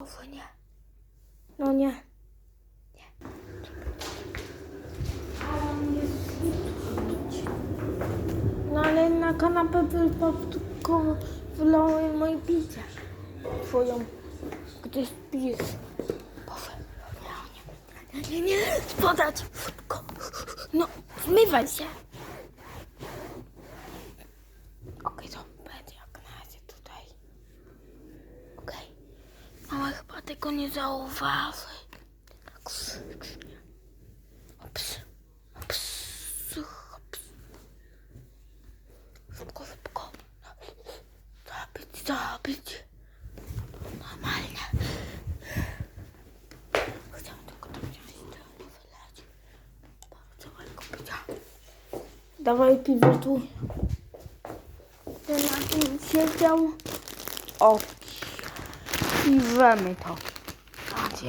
O nie. No nie. No ale na kanapę wypadkowo wylałem moje picie. Twoją. Gdzie spis? Boże. Nie, nie, nie, nie. Szybko. No, zmywaj się. Mama chyba tego nie zauważy. Krzycznie. Ops. Ops. Ops. Szybko, szybko. Zabić, zabić. Normalnie. Chciałam tylko to wziąć to wyleć. Bardzo ładnego picia. Dawaj piwotu. Ten na tym siedział. O. Tiver 姐